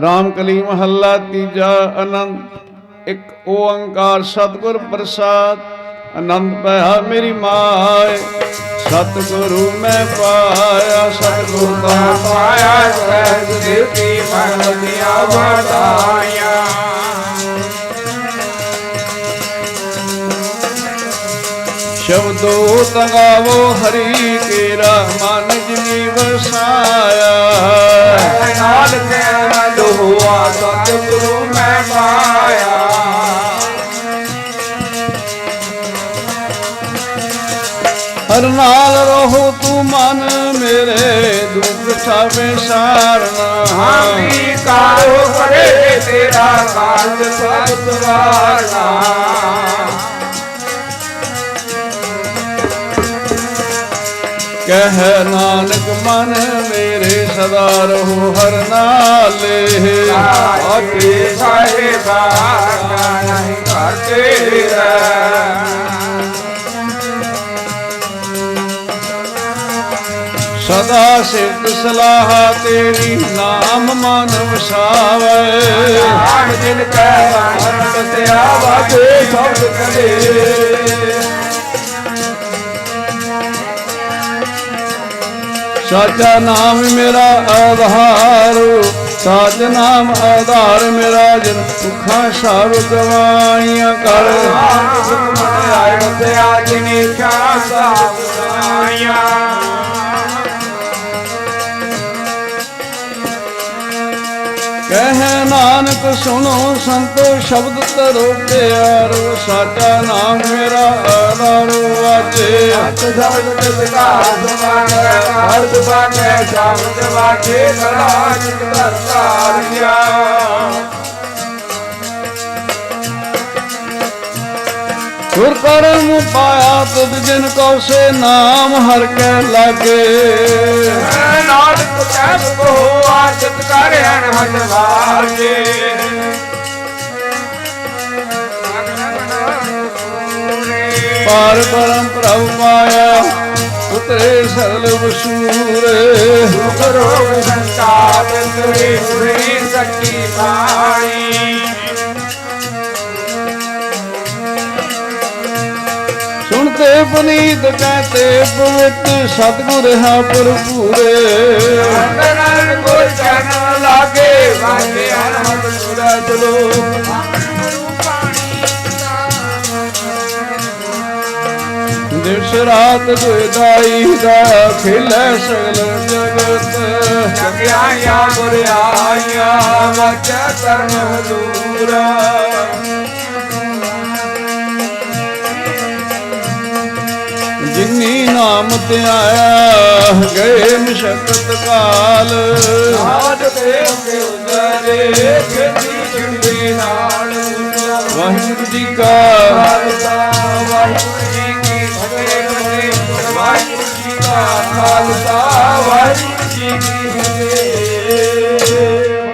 ਰਾਮ ਕਲੀ ਮਹੱਲਾ ਤੀਜਾ ਆਨੰਦ। ਇੱਕ ਓੰਕਾਰ ਸਤਿਗੁਰ ਪ੍ਰਸਾਦ। ਆਨੰਦ ਪਿਆ ਮੇਰੀ ਮਾਏ। ਸਤਿਗੁਰੂ ਮੈਂ ਪਾਇਆ ਸਤਿਗੁਰ ਦਾ ਪਾਇਆ ਸਹਿਜ ਦੇਵੀ ਮਨ ਦੀਆਂ ਵਡਾਈਆਂ ਸ਼ਬਦੋ ਤਗਾਵੋ ਹਰੀ ਕੇਰਾ ਮਨ ਜਿਨੀ ਵਸਾਇਆ। ਨਾਲ ਤੇਰਾ ਲੋਹਾ ਸਤਿਗੁਰੂ ਮੈਂ ਪਾਇਆ। ਹਰ ਨਾਲ ਰਹੋ ਤੂੰ ਮਨ ਮੇਰੇ ਦੁੱਖ ਸਭੇ ਸਾਰਨਾ। ਹਾਮੀ ਕਾਰੋ ਕਰੇ ਤੇਰਾ ਕਾਜ ਸਭ ਸਵਾਰਨਾ ਕਹਿ ਨਾਨਕ ਮਨ ਮੇਰੇ ਸਦਾ ਰਹੋ ਹਰ ਨਾਲੇ। ਆਕੇ ਸਾਹਿਬਾ ਨਹੀਂ ਸਦਾ ਸਿਫਤ ਸਲਾਹ ਤੇਰੀ ਨਾਮ ਮਨ ਵਸਾਵੇ। ਆਣ ਦਿਨ ਕੈ ਸਾਚਾ ਨਾਮ ਮੇਰਾ ਆਧਾਰ, ਸਾਚ ਨਾਮ ਆਧਾਰ ਮੇਰਾ ਜਨ ਸੁਖਾਂ ਸਭ ਗਵਾਈਆਂ ਕਰ। ਆਇਓ ਤੇ ਆਜ ਨੀ ਖਾਸਾ ਆਇਆ ਕਹਿ ਨਾਨਕ ਸੁਣੋ ਸੰਤੋ ਸ਼ਬਦ ਤਰੋ ਪਿਆਰੋ ਸਾਚਾ ਨਾਮ ਮੇਰਾ ਆਧਾਰ ਸ਼ਬਦ ਜਸਕਾ ਸੁਮਾਨ ਹਰ ਸ਼ਬਦ ਵਾਕੇ ਕਰਤਾਰਿਆ ਕਰਮ ਪਾਇਆ ਤੁਧ ਜਿਨ ਕੋ ਸੇ ਨਾਮ ਹਰ ਕੇ ਲਾਗੇ। ਕਹਿ ਕੋ ਆਜਤ ਕਰ ਅਨਹਦ ਵਾਜੇ ਪਾਰ ਪਰਮ ਪ੍ਰਭ ਪਾਇਆ ਉਤਰੇ ਸਰਲ ਵਸੂਰੇ। ਰੋਗ ਸੰਤਾਪ ਤੁਰੇ ਸੁਰੇ ਸੱਚੀ ਸੁਣਤੇ ਪਨੀਤ ਕਹਤੇ ਪਵਿੱਤ ਸਤਿਗੁਰ ਹੈ ਭਰਪੂਰੇ। ਅੰਦਰਨ ਕੋਈ ਚਰਨ ਲਾਗੇ ਵਾਗੇ ਅਨਹਦ ਸੁਰਾ ਚਲੋ ਦਿਵਸ ਰਾਤ ਦੁਇਦਾਈ ਦਾ ਖਿਲੇ ਸਗਲ ਜਗਤ। ਜਗਿਆਇਆ ਬੁਰਿਆਈਆਂ ਵਾਚਾ ਧਰਮ ਹਦੂਰਾ ਧਿਆਇਆ ਗਏ ਮਸ਼ਕਤ ਕਾਲ ਆਦ ਦੇਵ ਕੇ ਉਦਰੇ ਖੇਤੀ ਚੁੰਡੀ ਨਾਲ ਵਾਹਿਗੁਰੂ ਜੀ ਕਾ